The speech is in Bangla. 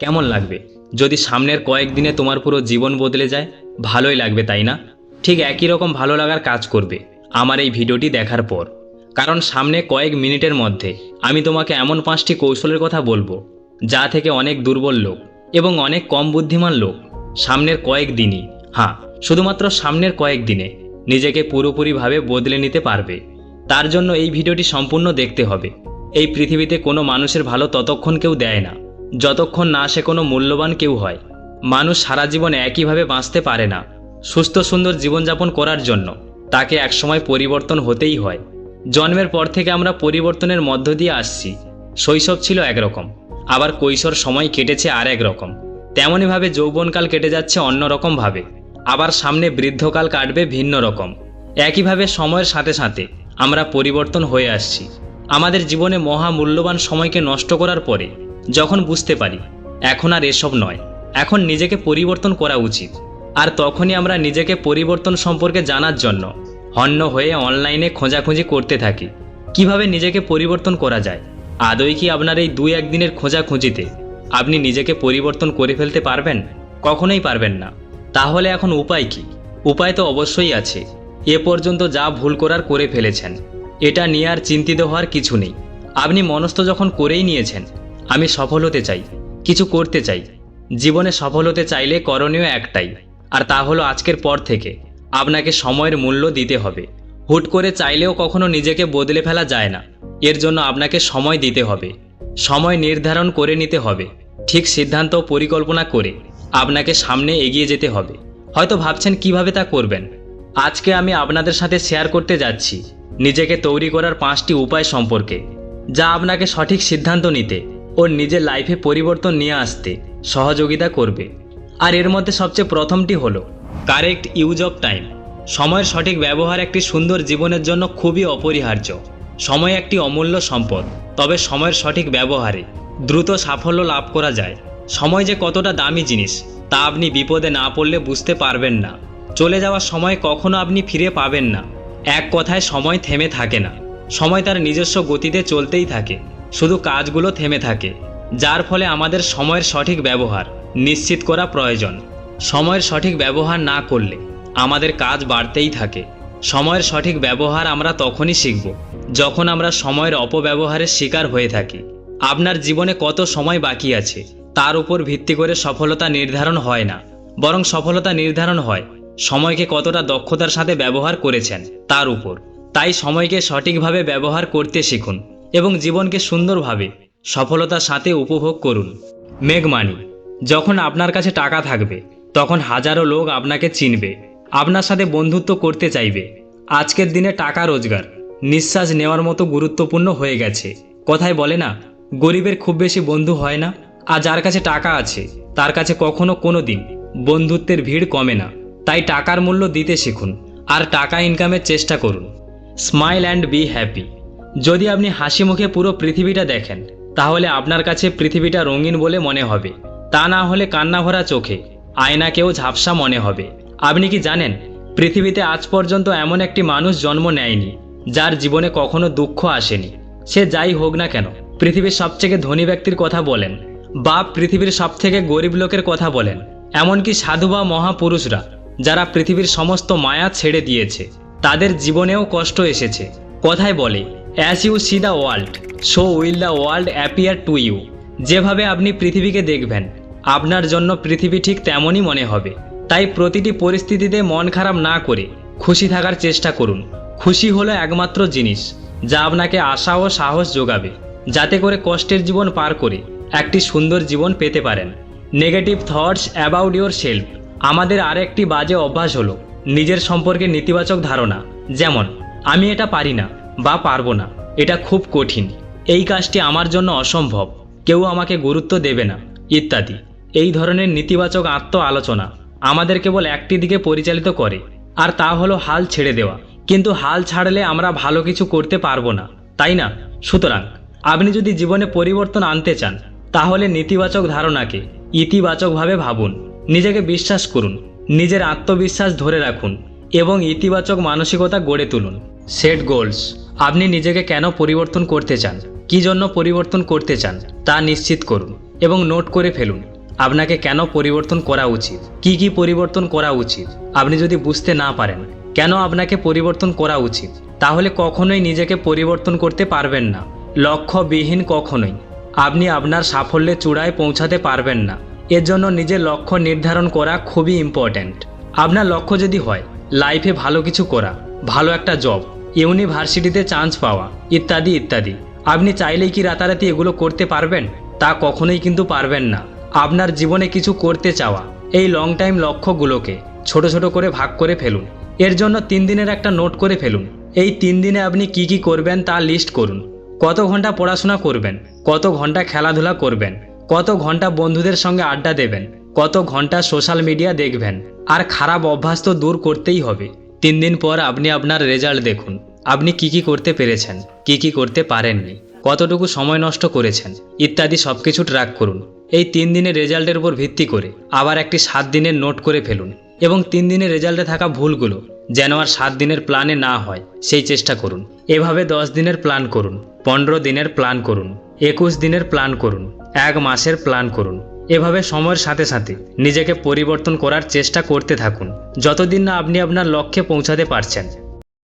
কেমন লাগবে? যদি সামনের কয়েকদিনে তোমার পুরো জীবন বদলে যায়, ভালোই লাগবে, তাই না? ঠিক একই রকম ভালো লাগার কাজ করবে আমার এই ভিডিওটি দেখার পর। কারণ সামনে কয়েক মিনিটের মধ্যে আমি তোমাকে এমন পাঁচটি কৌশলের কথা বলব, যা থেকে অনেক দুর্বল লোক এবং অনেক কম বুদ্ধিমান লোক সামনের কয়েক দিনই হ্যাঁ শুধুমাত্র সামনের কয়েক দিনে নিজেকে পুরোপুরিভাবে বদলে নিতে পারবে। তার জন্য এই ভিডিওটি সম্পূর্ণ দেখতে হবে। এই পৃথিবীতে কোনো মানুষের ভালো ততক্ষণ কেউ দেয় না। যতক্ষণ না সে কোনো মূল্যবান কেউ হয়, মানুষ সারা জীবন একইভাবে বাঁচতে পারে না, সুস্থ সুন্দর জীবনযাপন করার জন্য। তাকে একসময় পরিবর্তন হতেই হয়। জন্মের পর থেকে আমরা পরিবর্তনের মধ্য দিয়ে আসছি। শৈশব ছিল একরকম, আবার কৈশোর সময় কেটেছে আর এক রকম তেমনইভাবে যৌবনকাল কেটে যাচ্ছে অন্যরকমভাবে। আবার সামনে বৃদ্ধকাল কাটবে ভিন্ন রকম। একইভাবে সময়ের সাথে সাথে আমরা পরিবর্তন হয়ে আসছি। আমাদের জীবনে মহা মূল্যবান সময়কে নষ্ট করার পরে যখন বুঝতে পারি, এখন আর এসব নয়। এখন নিজেকে পরিবর্তন করা উচিত। আর তখনই আমরা নিজেকে পরিবর্তন সম্পর্কে জানার জন্য হন্য হয়ে অনলাইনে খোঁজাখুঁজি করতে থাকি। কীভাবে নিজেকে পরিবর্তন করা যায়? আদৌ কি আপনার এই দুই একদিনের খোঁজাখুঁজিতে আপনি নিজেকে পরিবর্তন করে ফেলতে পারবেন? কখনোই পারবেন না। তাহলে এখন উপায় কি? উপায় তো অবশ্যই আছে। এ পর্যন্ত যা ভুল করার করে ফেলেছেন, এটা নিয়ে আর চিন্তিত হওয়ার কিছু নেই। আপনি মনস্থ যখন করেই নিয়েছেন আমি সফল হতে চাই, কিছু করতে চাই। জীবনে সফল হতে চাইলে করণীয় একটাই, আর তা হলো আজকের পর থেকে। আপনাকে সময়ের মূল্য দিতে হবে। হুট করে চাইলেও কখনো নিজেকে বদলে ফেলা যায় না। এর জন্য আপনাকে সময় দিতে হবে। সময় নির্ধারণ করে নিতে হবে। ঠিক সিদ্ধান্ত পরিকল্পনা করে আপনাকে সামনে এগিয়ে যেতে হবে। হয়তো ভাবছেন, কীভাবে তা করবেন? আজকে আমি আপনাদের সাথে শেয়ার করতে যাচ্ছি। নিজেকে তৈরি করার পাঁচটি উপায় সম্পর্কে, যা আপনাকে সঠিক সিদ্ধান্ত নিতে ও নিজের লাইফে পরিবর্তন নিয়ে আসতে সহযোগিতা করবে। আর এর মধ্যে সবচেয়ে প্রথমটি হলো কারেক্ট ইউজ অফ টাইম সময়ের সঠিক ব্যবহার একটি সুন্দর জীবনের জন্য খুবই অপরিহার্য। সময় একটি অমূল্য সম্পদ, তবে সময়ের সঠিক ব্যবহারে দ্রুত সাফল্য লাভ করা যায়। সময় যে কতটা দামি জিনিস, তা আপনি বিপদে না পড়লে বুঝতে পারবেন না। চলে যাওয়ার সময় কখনো আপনি ফিরে পাবেন না। এক কথায় সময় থেমে থাকে না। সময় তার নিজস্ব গতিতে চলতেই থাকে। শুধু কাজগুলো থেমে থাকে, যার ফলে আমাদের সময়ের সঠিক ব্যবহার নিশ্চিত করা প্রয়োজন। সময়ের সঠিক ব্যবহার না করলে আমাদের কাজ বাড়তেই থাকে। সময়ের সঠিক ব্যবহার আমরা তখনই শিখব, যখন আমরা সময়ের অপব্যবহারের শিকার হয়ে থাকি। আপনার জীবনে কত সময় বাকি আছে, তার উপর ভিত্তি করে সফলতা নির্ধারণ হয় না। বরং সফলতা নির্ধারণ হয় সময়কে কতটা দক্ষতার সাথে ব্যবহার করেছেন, তার উপর। তাই সময়কে সঠিকভাবে ব্যবহার করতে শিখুন। এবং জীবনকে সুন্দরভাবে, সফলতার সাথে উপভোগ করুন। মেঘমানি যখন আপনার কাছে টাকা থাকবে, তখন হাজারো লোক আপনাকে চিনবে, আপনার সাথে বন্ধুত্ব করতে চাইবে। আজকের দিনে টাকা রোজগার, নিঃশ্বাস নেওয়ার মতো গুরুত্বপূর্ণ হয়ে গেছে। কথায় বলে না, গরিবের খুব বেশি বন্ধু হয় না, আর যার কাছে টাকা আছে, তার কাছে কখনো কোনো দিন বন্ধুত্বের ভিড় কমে না। তাই টাকার মূল্য দিতে শিখুন, আর টাকা ইনকামের চেষ্টা করুন। স্মাইল অ্যান্ড বি হ্যাপি যদি আপনি হাসি মুখে পুরো পৃথিবীটা দেখেন, তাহলে আপনার কাছে পৃথিবীটা রঙিন বলে মনে হবে। তা না হলে কান্না ভরা চোখে, আয়নাকেও ঝাপসা মনে হবে। আপনি কি জানেন, পৃথিবীতে আজ পর্যন্ত এমন একটি মানুষ জন্ম নেয়নি, যার জীবনে কখনো দুঃখ আসেনি। সে যাই হোক না কেন, পৃথিবীর সবথেকে ধনী ব্যক্তির কথা বলেন, বা পৃথিবীর সবথেকে গরিব লোকের কথা বলেন। এমনকি সাধু বা মহাপুরুষরা, যারা পৃথিবীর সমস্ত মায়া ছেড়ে দিয়েছে, তাদের জীবনেও কষ্ট এসেছে। কথায় বলে as you see the world so will the world appear to you যেভাবে আপনি পৃথিবীকে দেখবেন, আপনার জন্য পৃথিবী ঠিক তেমনই মনে হবে। তাই প্রতিটি পরিস্থিতিতে মন খারাপ না করে খুশি থাকার চেষ্টা করুন। খুশি হলো একমাত্র জিনিস, যা আপনাকে আশা ও সাহস যোগাবে, যাতে করে কষ্টের জীবন পার করে একটি সুন্দর জীবন পেতে পারেন। Negative thoughts about yourself আমাদের আর একটি বাজে অভ্যাস হলো নিজের সম্পর্কে নেতিবাচক ধারণা। যেমন, আমি এটা পারি না। বা পারব না। এটা খুব কঠিন। এই কাজটি আমার জন্য অসম্ভব। কেউ আমাকে গুরুত্ব দেবে না, ইত্যাদি। এই ধরনের নেতিবাচক আত্ম আলোচনা আমাদের কেবল একটি দিকে পরিচালিত করে, আর তা হলো হাল ছেড়ে দেওয়া। কিন্তু হাল ছাড়লে আমরা ভালো কিছু করতে পারব না, তাই না? সুতরাং, আপনি যদি জীবনে পরিবর্তন আনতে চান, তাহলে নেতিবাচক ধারণাকে ইতিবাচকভাবে ভাবুন। নিজেকে বিশ্বাস করুন, নিজের আত্মবিশ্বাস ধরে রাখুন, এবং ইতিবাচক মানসিকতা গড়ে তুলুন। Set goals. আপনি নিজেকে কেন পরিবর্তন করতে চান? কি জন্য পরিবর্তন করতে চান? তা নিশ্চিত করুন এবং নোট করে ফেলুন, আপনাকে কেন পরিবর্তন করা উচিত? কি কি পরিবর্তন করা উচিত? আপনি যদি বুঝতে না পারেন, কেন আপনাকে পরিবর্তন করা উচিত? তাহলে কখনোই নিজেকে পরিবর্তন করতে পারবেন না। লক্ষ্যবিহীন কখনোই। আপনি আপনার সাফল্যের চূড়ায় পৌঁছাতে পারবেন না। এর জন্য নিজের লক্ষ্য নির্ধারণ করা খুবই ইম্পর্ট্যান্ট আপনার লক্ষ্য যদি হয় লাইফে ভালো কিছু করা, ভালো একটা জব ইউনিভার্সিটিতে চান্স পাওয়া, ইত্যাদি ইত্যাদি। আপনি চাইলেই কি রাতারাতি এগুলো করতে পারবেন? তা কখনোই কিন্তু পারবেন না। আপনার জীবনে কিছু করতে চাওয়া, এই লং টাইম লক্ষ্যগুলোকে ছোট ছোট করে ভাগ করে ফেলুন। এর জন্য তিন দিনের একটা নোট করে ফেলুন। এই তিন দিনে আপনি কি কি করবেন তা লিস্ট করুন। কত ঘণ্টা পড়াশোনা করবেন, কত ঘণ্টা খেলাধুলা করবেন, কত ঘণ্টা বন্ধুদের সঙ্গে আড্ডা দেবেন, কত ঘণ্টা সোশ্যাল মিডিয়া দেখবেন। আর খারাপ অভ্যাস তো দূর করতেই হবে। তিন দিন পর আপনি আপনার রেজাল্ট দেখুন। আপনি কি কি করতে পেরেছেন, কি কি করতে পারেননি, কতটুকু সময় নষ্ট করেছেন, ইত্যাদি সব কিছু ট্র্যাক করুন। এই তিন দিনের রেজাল্টের উপর ভিত্তি করে আবার একটি সাত দিনের নোট করে ফেলুন এবং তিন দিনের রেজাল্টে থাকা ভুলগুলো যেন আর সাত দিনের প্ল্যানে না হয়, সেই চেষ্টা করুন। এভাবে দশ দিনের প্ল্যান করুন, পনেরো দিনের প্ল্যান করুন, একুশ দিনের প্ল্যান করুন, এক মাসের প্ল্যান করুন। এভাবে সময়ের সাথে সাথে নিজেকে পরিবর্তন করার চেষ্টা করতে থাকুন। যতদিন না আপনি আপনার লক্ষ্যে পৌঁছাতে পারছেন।